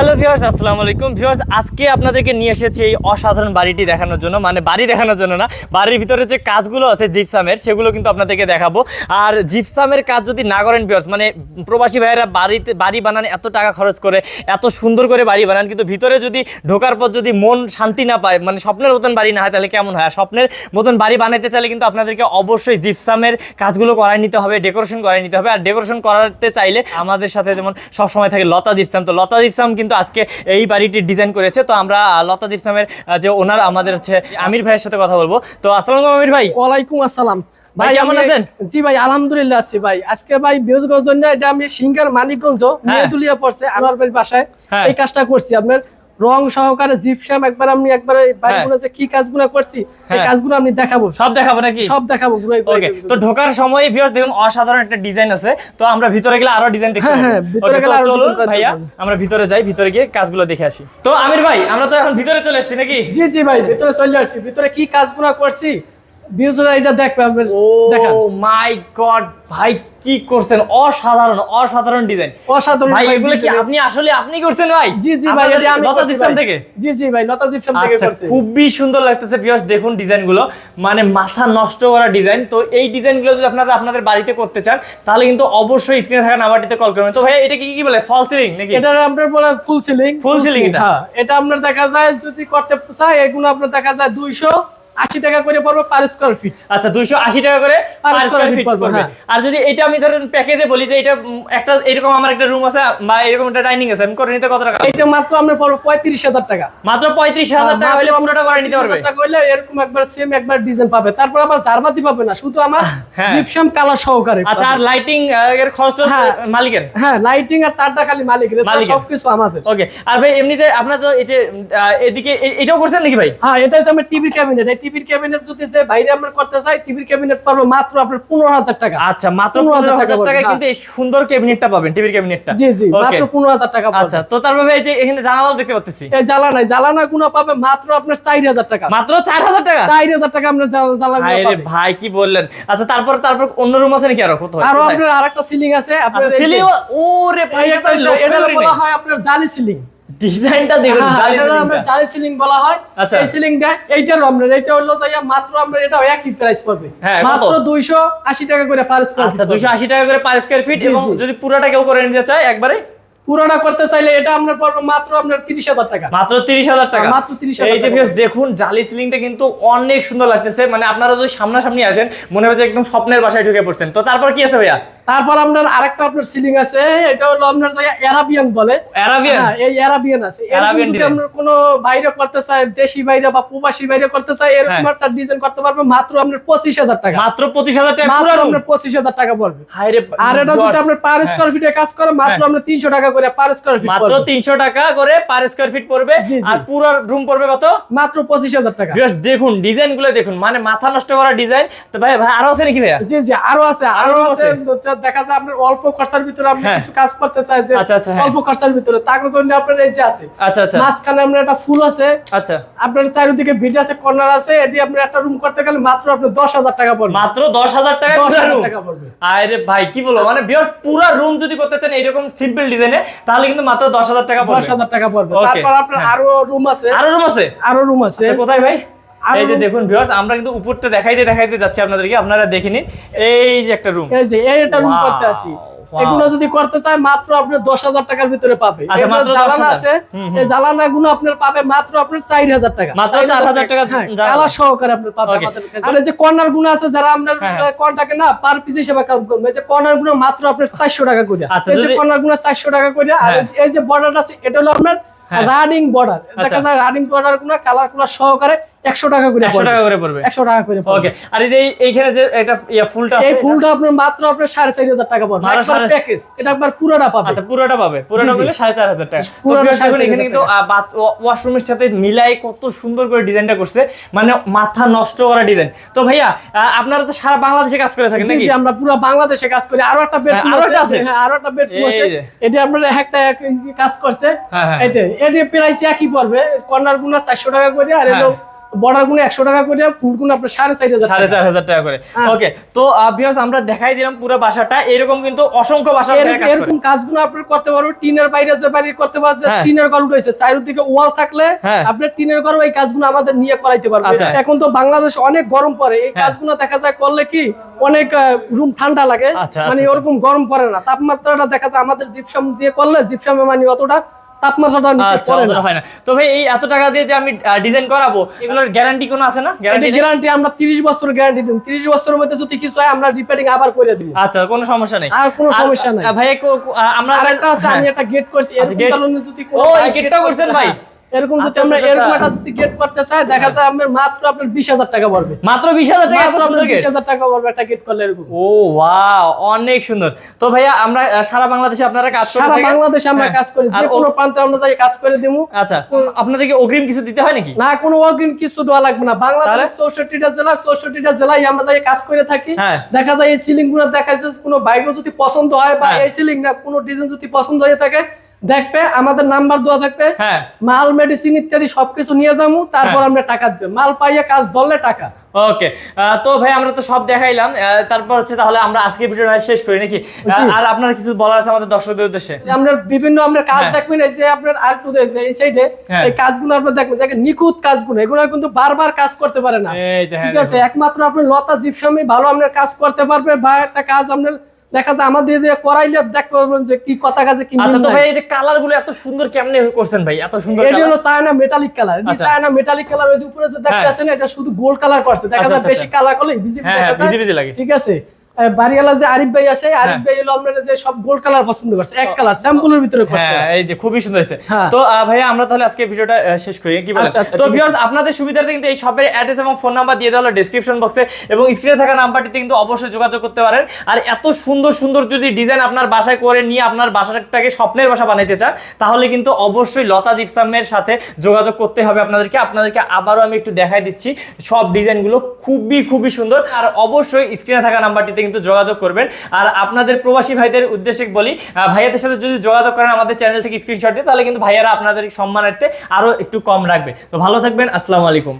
Hello viewers আসসালামু আলাইকুম। Viewers আজকে আপনাদেরকে নিয়ে এসেছি এই অসাধারণ বাড়িটি দেখানোর জন্য। মানে বাড়ি দেখানোর জন্য না, বাড়ির ভিতরে যে কাজগুলো আছে জিপসামের, সেগুলো কিন্তু আপনাদেরকে দেখাবো। আর জিপসামের কাজ যদি না করেন ভিউয়ার্স মানে প্রবাসী ভাইয়েরা বাড়িতে বাড়ি বানান, এত টাকা খরচ করে, এত সুন্দর করে বাড়ি বানান, কিন্তু ভিতরে যদি ঢোকার পর যদি মন শান্তি না পায় মানে স্বপ্নের মতন বাড়ি না হয়, তাহলে কেমন হয়? স্বপ্নের মতন বাড়ি বানাইতে চাইলে কিন্তু আপনাদেরকে অবশ্যই জিপসামের কাজগুলো করাই নিতে হবে ডেকোরেশন করাই নিতে হবে। আর ডেকোরেশন করাতে চাইলে আমাদের সাথে যেমন সবসময় থাকে লতা জিপসাম, তো লতা জিপসাম কিন্তু আজকে এই বাড়িটি ডিজাইন করেছে। তো আমরা লতাজ লতা জিপসামের যে ওনার আমাদের হচ্ছে আমির ভাইয়ের সাথে কথা বলব। তো আসসালাম আমির ভাই। ওয়ালাইকুম আসসালাম। ভাই, কেমন আছেন? জি ভাই আলহামদুলিল্লাহ আছি ভাই। আজকে ভাই বিয়োজগঞ্জ জন্য এটা আমি সিঙ্গার মানিকগঞ্জ মেয়েদুলিয়া পড়ছে আমার বাড়ির বাসায়। হ্যাঁ। এই কাজটা করছি আপনার। রং সহকারে জিপসাম একবার আমি একবার বাইরে যে কি কাজগুলো করছি এই হ্যাঁ। কাজগুলো আমি দেখাবো। সব দেখাবো নাকি? সব দেখাবো ওকে তো ঢোকার সময় ভিউয়ার্স দেখুন অসাধারণ একটা ডিজাইন আছে। তো আমরা ভিতরে গেলে আরও ডিজাইন দেখতে হ্যাঁ, হ্যাঁ, ভিতরে গেলে আরও চলুন ভাইয়া আমরা ভিতরে যাই ভিতরে গিয়ে কাজগুলো দেখে আসি। তো আমির ভাই আমরা তো এখন ভিতরে চলে আসছি নাকি? জি জি ভাই ভিতরে চলে আসছি। ভিতরে কি কাজগুলো করছি? এটা দেখবে আপনার ও মাই গড ভাই কি করছেন? অসাধারণ অসাধারণ ডিজাইন অসাধারণ ভাই এগুলো কি আপনি আসলে আপনি করছেন ভাই? জি জি ভাই এটা আমি লতা ভাই। থেকে? জি জি ভাই লতা জিপসাম থেকে আচ্ছা করছি। খুবই সুন্দর লাগতেছে ভিউয়ার্স দেখুন ডিজাইনগুলো মানে মাথা নষ্ট করা ডিজাইন তো এই ডিজাইনগুলো যদি আপনারা আপনাদের বাড়িতে করতে চান তাহলে কিন্তু অবশ্যই স্ক্রিনে থাকা নাম্বারটিতে কল করবেন। তো ভাই এটা কি কি বলে? ফল সিলিং নাকি? এটা আপনার বলে ফুল সিলিং Full ceiling এটা? এটা আপনার দেখা যায় যদি করতে চাই এগুলো আপনার দেখা যায় দুইশো আশি টাকা করে পড়বে পার স্কোয়ার ফিট আচ্ছা 280 টাকা করে পার স্কয়ার ফিট পড়বে, হ্যাঁ। আর যদি এটা আমি ধরেন প্যাকেজে বলি যে এটা একটা এরকম আমার একটা রুম আছে বা এরকম একটা ডাইনিং আছে আমি করে নিতে কত টাকা? এটা মাত্র আপনার পড়বে পঁয়ত্রিশ হাজার টাকা। মাত্র 35000 টাকা হলে পুরোটা করে নিতে পারবে। টাকা হইলে এরকম একবার সেম একবার ডিজাইন পাবে। তারপর আবার জারবাতি পাবে না শুধু আমার হ্যাঁ। জিপসাম কালার সহকারে আচ্ছা আর লাইটিং এর খরচ হ্যাঁ। মালিকের? হ্যাঁ লাইটিং আর তারটা খালি মালিকের। সবকিছু আমাদের। ওকে আর ভাই এমনিতে আপনার তো এই যে এদিকে এটাও করছেন নাকি ভাই? হ্যাঁ এটা হচ্ছে আমার টিভির ক্যাবিনেট টিভির ক্যাবিনেট যদি যে বাইরে আমরা করতে চাই টিভির ক্যাবিনেট পারব মাত্র আপনার পনেরো হাজার টাকা। আচ্ছা মাত্র 15,000 15000 টাকা কিন্তু এই সুন্দর ক্যাবিনেটটা পাবেন টিভির ক্যাবিনেটটা। জি জি মাত্র পনেরো হাজার টাকা আচ্ছা তো তারপর এই যে এখানে জানালাও দেখতে পাচ্ছি এই পাবে মাত্র আপনার চার হাজার টাকা। মাত্র 4000 টাকা? চার হাজার টাকা আমরা ভাই ভাই কি বললেন? আচ্ছা তারপর তারপর অন্য রুম আছে নাকি আরও? কোথাও আরও আপনার আরেকটা সিলিং আছে আপনার আচ্ছা সিলিং ওরে ভাই এটা বলা হয় আপনার জালি সিলিং ডিজাইনটা দেখুন জালি আমরা জালি সিলিং বলা হয়। আচ্ছা। এই সিলিংটা আমরা এটা হলো যাইয়া মাত্র আমরা এটা একই প্রাইস হ্যাঁ, মাত্র 280 টাকা করে পার স্কয়ার আচ্ছা 280 টাকা করে পার স্কয়ার ফিট এবং যদি পুরোটা কেউ করে নিতে চায় একবারে? পুরোটা করতে চাইলে এটা আপনার পড়বে মাত্র আপনার 30000 টাকা। মাত্র 30000 টাকা হ্যাঁ, মাত্র 30,000 এই যে টাকা। দেখুন জালি সিলিংটা কিন্তু অনেক সুন্দর লাগতেছে। মানে আপনারা যদি সামনাসামনি আসেন মনে হবে যে একদম স্বপ্নের বাসায় ঢুকে পড়ছেন। তো তারপর কি আছে ভাইয়া? তারপর আপনার আরেকটা আপনার সিলিং আছে এটা হলো আপনার যাইয়া অ্যারাবিয়ান বলে। অ্যারাবিয়ান হ্যাঁ, এই অ্যারাবিয়ান আছে। এরকম যদি আমরা কোনো বাইরে করতে চাই দেশি বাইরে বা প্রবাসী বাইরে করতে চাই এরকম হ্যাঁ। একটা ডিজাইন করতে পারবে মাত্র আপনার 25000 টাকা। মাত্র 25000 টাকা পুরো রুম আপনার 25000 টাকা পড়বে। আর এটা যদি। আপনার পার। স্কয়ার ফিটে কাজ করে মাত্র হ্যাঁ। আপনার 300 টাকা করে পার স্কয়ার ফিট মাত্র 300 টাকা করে পার স্কয়ার ফিট পড়বে। আর পুরো রুম পড়বে কত? মাত্র 25000 টাকা। ভিউয়ার্স দেখুন ডিজাইনগুলো দেখুন। মানে মাথা নষ্ট করা ডিজাইন তো ভাই ভাই আরও আছে নাকি ভাইয়া? জি জি আরও আছে আরও আছে? দেখা যায় আপনার অল্প খরচার ভিতরে আপনি হ্যাঁ। কিছু কাজ করতে চাই যে আচ্ছা, আচ্ছা, হ্যাঁ। অল্প খরচার ভিতরে। তার জন্য আপনার এই যে আছে আচ্ছা মাঝখানে আপনার একটা ফুল আছে। আচ্ছা। আপনার চারিদিকে ভিড আছে কর্নার আছে এটি আপনার একটা রুম করতে গেলে মাত্র আপনার 10000 টাকা পড়বে। মাত্র 10000 টাকা পুরো 10000 রুম টাকা পড়বে। আরে ভাই কি বলব? মানে ভিউয়ার্স পুরো রুম যদি করতে চান এরকম সিম্পল ডিজাইনে তাহলে কিন্তু মাত্র 10000 টাকা পড়বে। 10000 টাকা পড়বে। তারপর আপনার হ্যাঁ। আরও রুম আছে। আরও রুম আছে? আরও রুম আছে। কোথায় ভাই? এই যে দেখুন ভিউয়ার্স আমরা কিন্তু উপরটা দেখাইতে দেখাইতে যাচ্ছি আপনাদেরকে আপনারা দেখে নিন এই যে একটা রুম এই যে এইটা রুম করতে আসি। এগুলো যদি করতে চায় মাত্র আপনার দশ হাজার টাকার ভিতরে পাবে। আচ্ছা, জ্বালানা আছে। এই জ্বালানা গুলো আপনার পাবে মাত্র আপনার চার হাজার টাকা। মাত্র 4,000 টাকা। হ্যাঁ, সহকারে আপনার পাবে। আর যে কর্নারগুলো আছে যারা আপনার হ্যাঁ, হ্যাঁ। না পার পিস হিসেবে কাউন্ট করবে। এই যে কর্নারগুলো মাত্র আপনার চারশো টাকা করে। আচ্ছা, এই যে কর্নারগুলো চারশো টাকা করে আর। এই যে বর্ডার আছে এটা হলো আপনার। রানিং বর্ডার দেখা আচ্ছা। যায় রানিং বর্ডারগুলো কালারগুলো সহকারে একশো টাকা করে 100 টাকা করে পড়বে। একশো টাকা করে ওকে আর এই যে এইখানে যে এটা ইয়া ফুলটা এই ফুলটা আপনার মাত্র আপনার সাড়ে চার হাজার টাকা পড়বে। একবার প্যাকেজ এটা একবার পুরোটা পাবে। আচ্ছা পুরোটা পাবে। পুরোটা জি, জি। বলে সাড়ে চার হাজার টাকা। পুরোটা দেখুন এখানে কিন্তু ওয়াশরুমের সাথে মিলাই কত সুন্দর করে ডিজাইনটা করছে। মানে মাথা নষ্ট করা ডিজাইন। তো ভাইয়া আপনারা তো সারা বাংলাদেশে কাজ করে থাকেন নাকি? আমরা পুরো বাংলাদেশে কাজ করি। আরও একটা বেডরুম হ্যাঁ, আরও একটা আছে? আছে হ্যাঁ আরও একটা বেডরুম আছে। এটা আপনার একটা কাজ করছে। এটা এটা প্রাইস একই পড়বে। কর্নারগুলো 400 টাকা করে আর হ্যাঁ। এলো বর্ডারগুলো একশো টাকা করে ফুলগুলো আপনার সাড়ে চার হাজার সাড়ে চার হাজার টাকা করে হ্যাঁ। ওকে তো ভিউয়ার্স আমরা দেখাই দিলাম পুরো বাসাটা এরকম কিন্তু অসংখ্য বাসা এর- ভাইয়া কাজ করে। এরকম কাজগুলো আপনি করতে পারবেন টিনের বাইরে যে বাড়ি করতে পারছে হ্যাঁ। টিনের ঘর উঠেছে চারিদিকে ওয়াল থাকলে হ্যাঁ। আপনি টিনের ঘর এই কাজগুলো আমাদের নিয়ে করাইতে পারবেন আচ্ছা। এখন তো বাংলাদেশ অনেক গরম পড়ে এই হ্যাঁ। কাজগুলো দেখা যায় করলে কি অনেক রুম ঠান্ডা লাগে আচ্ছা, মানে আচ্ছা, ওরকম গরম পড়ে না তাপমাত্রাটা দেখা যায় আমাদের জিপসাম দিয়ে করলে জিপসামে মানে অতটা তাপমাত্রাটা আচ্ছা হয় না। তো ভাই এই এত টাকা দিয়ে যে আমি ডিজাইন করাবো এগুলোর গ্যারান্টি কোনো আছে না? গ্যারান্টি গ্যারান্টি আমরা 30 বছর গ্যারান্টি দিই 30 বছরের মধ্যে যদি কিছু হয় আমরা রিপেয়ারিং আবার করে দিব আচ্ছা কোনো সমস্যা নাই। আর কোনো সমস্যা নাই। আ- আমরা আরেকটা আছে আমি হ্যাঁ। একটা গেট করছি। এর কারণে যদি ও, গেটটা করছেন ভাই? এরকম যদি আমরা এরকম। একটা যদি গেট করতে চাই দেখা যায় আপনার মাত্র আপনার 20000 টাকা পড়বে মাত্র বিশ হাজার টাকা এত সুন্দর আপনার 20000 টাকা পড়বে একটা গেট করলে এরকম ও ওয়াও অনেক সুন্দর তো ভাইয়া আমরা সারা বাংলাদেশে আপনারা কাজ করে সারা বাংলাদেশে আমরা। কাজ করি যে কোনো প্রান্তে আমরা যাই কাজ করে দেবো আচ্ছা আপনাদেরকে অগ্রিম কিছু দিতে হয় নাকি না কোনো অগ্রিম কিছু দেওয়া লাগবে না বাংলাদেশ? চৌষট্টিটা জেলা চৌষট্টিটা জেলায় আমরা যাই কাজ করে থাকি হ্যাঁ। দেখা যায় এই সিলিংগুলো দেখা যায় কোনো বাইকও যদি পছন্দ হয় বা হ্যাঁ। এই সিলিং না কোনো ডিজাইন যদি পছন্দ হয়ে থাকে দেখবে আমাদের নাম্বার দেওয়া থাকবে হ্যাঁ। মাল মেডিসিন ইত্যাদি সবকিছু নিয়ে যাব তারপর হ্যাঁ। আমরা টাকা দেবো মাল পাইয়ে কাজ ধরলে টাকা। ওকে। তো ভাই আমরা তো সব দেখাইলাম। তারপর হচ্ছে তাহলে আমরা আজকে ভিডিওটা শেষ করি নাকি? আর আপনার কিছু বলার আছে আমাদের দর্শকদের উদ্দেশ্যে? আমরা বিভিন্ন আমরা কাজ হ্যাঁ। দেখবেন এই যে আপনার আর টু এই সাইডে। এই কাজগুলো আপনার দেখবেন দেখেন নিখুঁত কাজগুলো এগুলো কিন্তু বারবার কাজ করতে পারে না। যে ঠিক আছে একমাত্র আপনি লতা জিপসামি ভালো আপনার কাজ করতে পারবে বা একটা কাজ আপনার দেখা যায় আমাদের দিয়ে করাইলে দেখতে পারবেন যে কি কথা কাজে কি আচ্ছা তো ভাই এই যে কালারগুলো এত সুন্দর কেমনে করছেন ভাই? এত সুন্দর এই colour? হলো চায়না মেটালিক কালার এই। চায়না মেটালিক কালার ওই যে উপরে যে দেখতেছেন এটা শুধু গোল্ড কালার করছে দেখা যায় বেশি। কালার করলে ভিজিবল হ্যাঁ দেখা হ্যাঁ যায়। ভিজি ভিজি লাগে। ঠিক আছে? বাড়িওয়ালা যে আরিফ ভাই আছে আরিফ। ভাই হলো আমরা যে সব গোল্ড কালার পছন্দ করছে এক কালার স্যাম্পলের ভিতরে করছে। এই যে খুবই সুন্দর হয়েছে। তো ভাইয়া আমরা তাহলে আজকে ভিডিওটা শেষ করি কি বলেন? তো ভিউয়ার্স আপনাদের সুবিধার্থে কিন্তু এই শপের অ্যাড্রেস এবং ফোন নাম্বার দিয়ে দেওয়া হলো ডেসক্রিপশন বক্সে এবং স্ক্রিনে থাকা নাম্বারটিতে কিন্তু অবশ্যই যোগাযোগ করতে পারেন। আর এত সুন্দর সুন্দর যদি ডিজাইন আপনার বাসায় করে নিয়ে আপনার বাসাটাকে স্বপ্নের বাসা বানাইতে চান তাহলে কিন্তু অবশ্যই লতা জিপসামের সাথে যোগাযোগ করতে হবে আপনাদেরকে। আপনাদেরকে আবারও আমি একটু দেখাই দিচ্ছি সব ডিজাইনগুলো খুবই খুবই সুন্দর। আর অবশ্যই স্ক্রিনে থাকা নাম্বারটিতে কিন্তু যোগাযোগ করবেন। আর আপনাদের প্রবাসী ভাইদের উদ্দেশ্যে বলি ভাইয়াদের সাথে যদি যোগাযোগ করেন আমাদের চ্যানেল থেকে স্ক্রিনশট দিয়ে, তাহলে কিন্তু ভাইয়ারা আপনাদের সম্মানার্থে আরও একটু কম রাখবে। তো ভালো থাকবেন, আসসালামু আলাইকুম।